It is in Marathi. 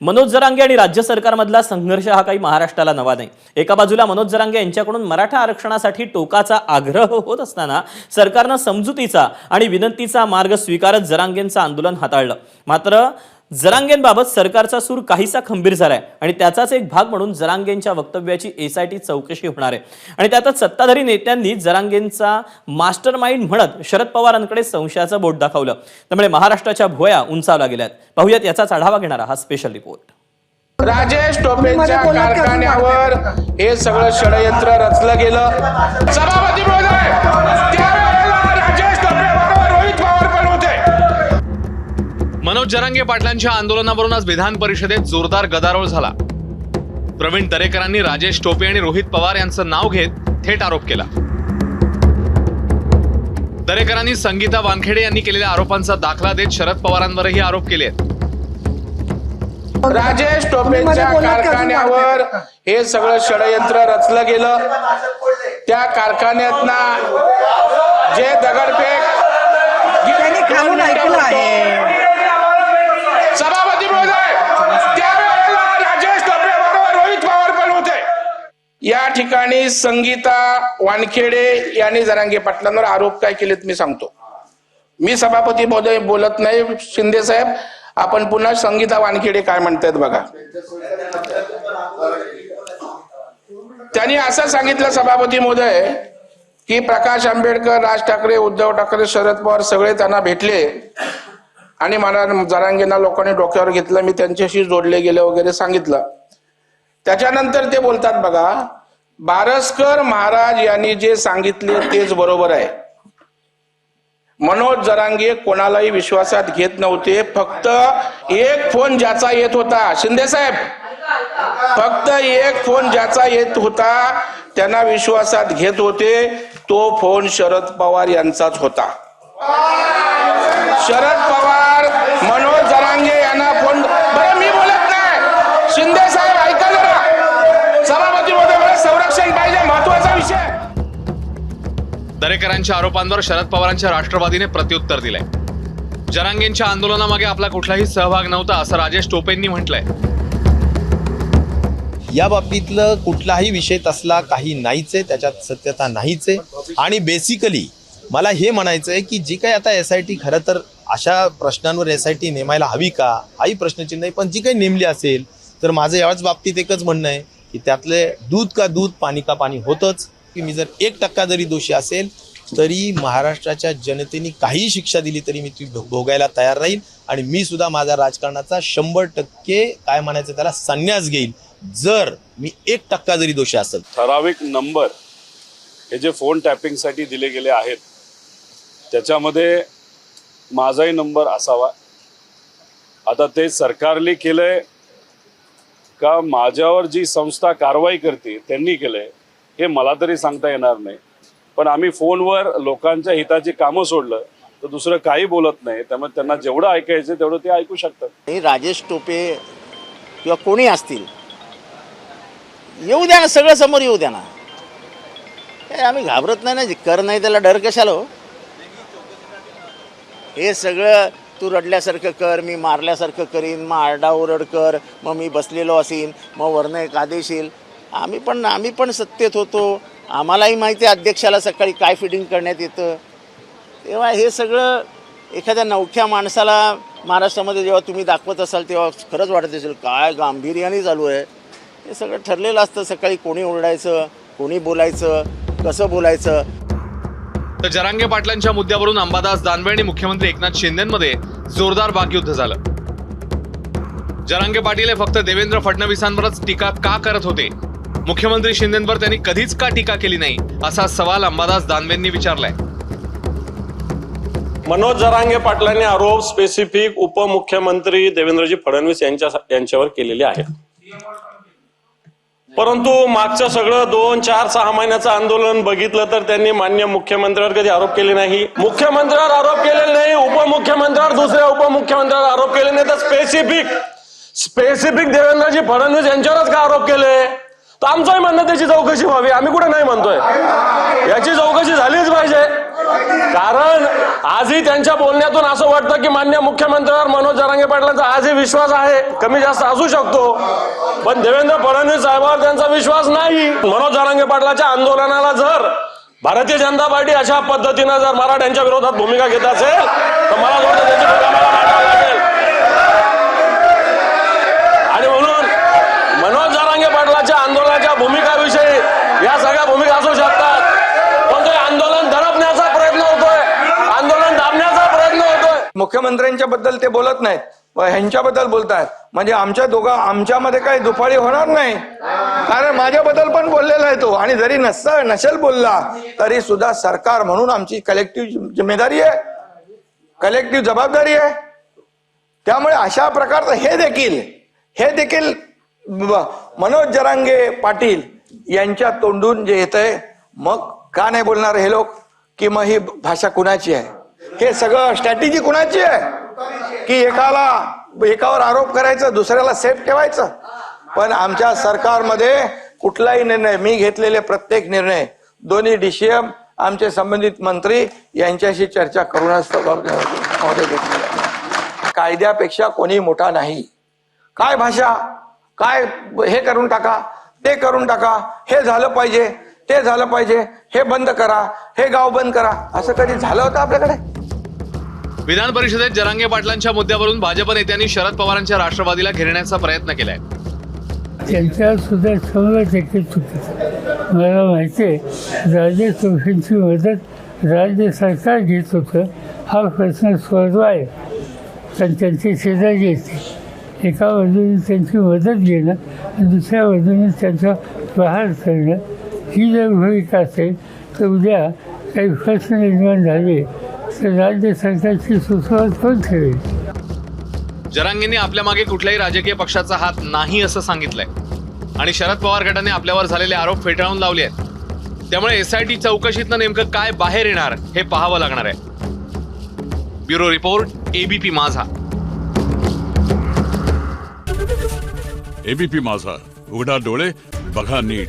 मनोज जरांगे आणि राज्य सरकारमधला संघर्ष हा काही महाराष्ट्राला नवा नाही. एका बाजूला मनोज जरांगे यांच्याकडून मराठा आरक्षणासाठी टोकाचा आग्रह होत असताना सरकारनं समजुतीचा आणि विनंतीचा मार्ग स्वीकारत जरांगेंचं आंदोलन हाताळलं. मात्र जरांगेंबाबत सरकारचा सूर काहीसा खंबीर झालाय आणि त्याचाच एक भाग म्हणून जरांगेंच्या वक्तव्याची एसआयटी चौकशी होणार आहे. आणि त्यातच सत्ताधारी नेत्यांनी जरांगेंचा मास्टर माइंड म्हणत शरद पवारांकडे संशयाचं बोट दाखवलं. त्यामुळे महाराष्ट्राच्या भुवया उंचावल्या गेल्यात. पाहुयात याचाच आढावा घेणारा हा स्पेशल रिपोर्ट राजेश टोपेंच्या कारखान्यावर हे सगळं षडयंत्र रचलं गेलं. सभापती महोदय मनोज जरांगे पाटलांच्या आंदोलनावरून आज विधान परिषदेत जोरदार गदारोळ झाला. प्रवीण दरेकरांनी राजेश टोपे आणि रोहित पवार यांचं नाव घेत थेट आरोप केला. दरेकरांनी संगीता वानखेडे यांनी केलेल्या आरोपांचा दाखला देत शरद पवारांवरही आरोप केले आहेत. राजेश टोपेंच्या कारखान्यावर हे सगळं षडयंत्र रचलं गेलं. त्या कारखान्यातना जे दगडफेक त्यांनी खालून ऐकलं आहे सभापती महोदय त्यावेळेला राजेश टोपे बरोबर रोहित पवार पण होते या ठिकाणी संगीता वानखेडे यांनी जरांगे पाटलांवर आरोप काय केलेत मी सांगतो. मी सभापती महोदय बोलत नाही शिंदे साहेब. आपण पुन्हा संगीता वानखेडे काय म्हणतायत बघा. त्यांनी असं सांगितलं सभापती महोदय की प्रकाश आंबेडकर राज ठाकरे उद्धव ठाकरे शरद पवार सगळे त्यांना भेटले. आणि मला जरांगेना लोकांनी डोक्यावर घेतलं मी त्यांच्याशी जोडले गेले वगैरे सांगितलं. त्याच्यानंतर ते बोलतात बघा बारसकर महाराज यांनी जे सांगितले तेच बरोबर आहे. मनोज जरांगे कोणालाही विश्वासात घेत नव्हते फक्त एक फोन ज्याचा येत होता. शिंदे साहेब फक्त एक फोन ज्याचा येत होता त्यांना विश्वासात घेत होते तो फोन शरद पवार यांचाच होता. शरद पवार दरेकरांच्या आरोपांवर शरद पवारांच्या राष्ट्रवादीने प्रत्युत्तर दिलंय. जरांगेंच्या आंदोलनामागे आपला कुठलाही सहभाग नव्हता असं राजेश टोपेंनी म्हटलंय. या बाबतीतलं कुठलाही विषय तसला काही नाहीच आहे त्याच्यात सत्यता नाहीच. आहे आणि बेसिकली मला हे म्हणायचं आहे की जी काही आता एस आय टी खरं तर अशा प्रश्नांवर एस आय टी नेमायला हवी का? हाही प्रश्नचिन्ह आहे. पण जी काही नेमली असेल तर माझं याच बाबतीत एकच म्हणणं आहे की त्यातले दूध का दूध पाणी का पाणी होतंच. की मी जर एक टक्का जरी दोषी असेल तरी महाराष्ट्राच्या जनतेने काही शिक्षा दिली तरी मी ती भोगायला तयार राहील. आणि मी सुद्धा माझ्या राजकारणाचा शंभर टक्के काय म्हणायचं त्याला संन्यास घेईल. जर मी एक टक्का जरी दोषी असेल. ठराविक नंबर हे जे फोन टॅपिंगसाठी दिले गेले आहेत त्याच्यामध्ये माझाही नंबर असावा. आता ते सरकारने केलंय का माझ्यावर जी संस्था कारवाई करते त्यांनी केलंय. हे मला तरी सांगता येणार नाही. पण आम्ही फोनवर लोकांच्या हिताची कामं सोडलं तर दुसरं काही बोलत नाही. त्यामुळे त्यांना जेवढं ऐकायचं तेवढं ते ऐकू शकतात. राजेश टोपे किंवा कोणी असतील येऊ द्या ना सगळं समोर येऊ द्या ना. काय आम्ही घाबरत नाही ना कर नाही त्याला डर कशाला हो? हे सगळं तू रडल्यासारखं कर मी मारल्यासारखं करीन मग आरडाओरड कर मग मी बसलेलो असीन मग वरनं एक आदेश येईल आम्ही पण आम्ही पण सत्तेत होतो. आम्हालाही माहिती आहे अध्यक्षाला सकाळी काय फिटिंग करण्यात येतं. तेव्हा हे सगळं एखाद्या नवख्या माणसाला महाराष्ट्रामध्ये जेव्हा तुम्ही दाखवत असाल तेव्हा खरंच वाटत असेल काय गांभीर्याने चालू आहे. हे सगळं ठरलेलं असतं. सकाळी कोणी ओरडायचं कोणी बोलायचं कसं बोलायचं. तर जरांगे पाटलांच्या मुद्द्यावरून अंबादास दानवे आणि मुख्यमंत्री एकनाथ शिंदेमध्ये जोरदार वाकयुद्ध झालं. जरांगे पाटील हे फक्त देवेंद्र फडणवीसांवरच टीका का करत होते? मुख्यमंत्री शिंदेंवर त्यांनी कधीच का टीका केली नाही असा सवाल अंबादास दानवेंनी विचारलाय. मनोज जरांगे पाटलांनी आरोप स्पेसिफिक उपमुख्यमंत्री देवेंद्रजी फडणवीस यांच्या यांच्यावर केलेले आहेत. परंतु मागचं सगळं दोन चार सहा महिन्याचं आंदोलन बघितलं तर त्यांनी मान्य मुख्यमंत्र्यावर कधी आरोप केले नाही. मुख्यमंत्र्यावर आरोप केलेले नाही उपमुख्यमंत्र्यावर दुसऱ्या उपमुख्यमंत्र्यावर आरोप केले नाही. तर स्पेसिफिक स्पेसिफिक देवेंद्रजी फडणवीस यांच्यावरच का आरोप केले? तर आमचंही म्हणणं त्याची चौकशी व्हावी. आम्ही कुठे नाही म्हणतोय. याची चौकशी झालीच पाहिजे. कारण आजही त्यांच्या बोलण्यातून असं वाटतं की मान्य मुख्यमंत्र्यावर मनोज जरांगे पाटलांचा आजही विश्वास आहे. कमी जास्त असू शकतो. पण देवेंद्र फडणवीस साहेबांवर त्यांचा विश्वास नाही. मनोज जरांगे पाटलाच्या आंदोलनाला जर भारतीय जनता पार्टी अशा पद्धतीनं जर मराठ्यांच्या विरोधात भूमिका घेत असेल तर मला वाटतं त्याची मुख्यमंत्र्यांच्या बद्दल ते बोलत नाहीत. व ह्यांच्याबद्दल बोलतायत. म्हणजे आमच्या दोघा आमच्यामध्ये काही दुफाळी होणार नाही. कारण माझ्याबद्दल पण बोललेला आहे तो. आणि जरी नस नसेल बोलला तरी सुद्धा सरकार म्हणून आमची कलेक्टिव्ह जिम्मेदारी आहे. कलेक्टिव्ह जबाबदारी आहे. त्यामुळे अशा प्रकारचं हे देखील हे देखील मनोज जरांगे पाटील यांच्या तोंडून जे येतंय मग का नाही बोलणार हे लोक? की मग ही भाषा कुणाची आहे? हे सगळं स्ट्रॅटेजी कुणाची आहे? की एकाला एकावर आरोप करायचं दुसऱ्याला सेफ ठेवायचं? पण आमच्या सरकारमध्ये कुठलाही निर्णय मी घेतलेले प्रत्येक निर्णय दोन्ही डीसीएम आमचे संबंधित मंत्री यांच्याशी चर्चा करूनच कायद्यापेक्षा कोणी मोठा नाही. काय भाषा? काय हे करून टाका ते करून टाका हे झालं पाहिजे ते झालं पाहिजे हे बंद करा हे गाव बंद करा. असं कधी झालं होतं आपल्याकडे? विधान परिषदेत जरांगे पाटलांच्या मुद्द्यावरून भाजप नेत्यांनी शरद पवारांच्या राष्ट्रवादीला घेरण्याचा प्रयत्न केलाय. त्यांच्यावर सुद्धा शंभर टक्के चुकीचं मला माहिती आहे राज्य चौकींची मदत राज्य सरकार घेत होतं. हा प्रश्न सोडवा आहे. पण त्यांची शेजारी येते. एका बाजूने त्यांची मदत घेणं आणि दुसऱ्या बाजूने त्यांचा प्रहार करणं ही जर भूमिका असेल तर उद्या काही प्रश्न निर्माण झाले राज्य सरकारची जरांगेंनी आपल्या मागे कुठल्याही राजकीय पक्षाचा हात नाही असं सांगितलंय. आणि शरद पवार गटाने आपल्यावर झालेले आरोप फेटाळून लावले आहेत. त्यामुळे एसआयटी चौकशीतनं नेमकं काय बाहेर येणार हे पाहावं लागणार आहे. Bureau report ABP Majha. ABP Majha. उघडा डोळे बघा नीट.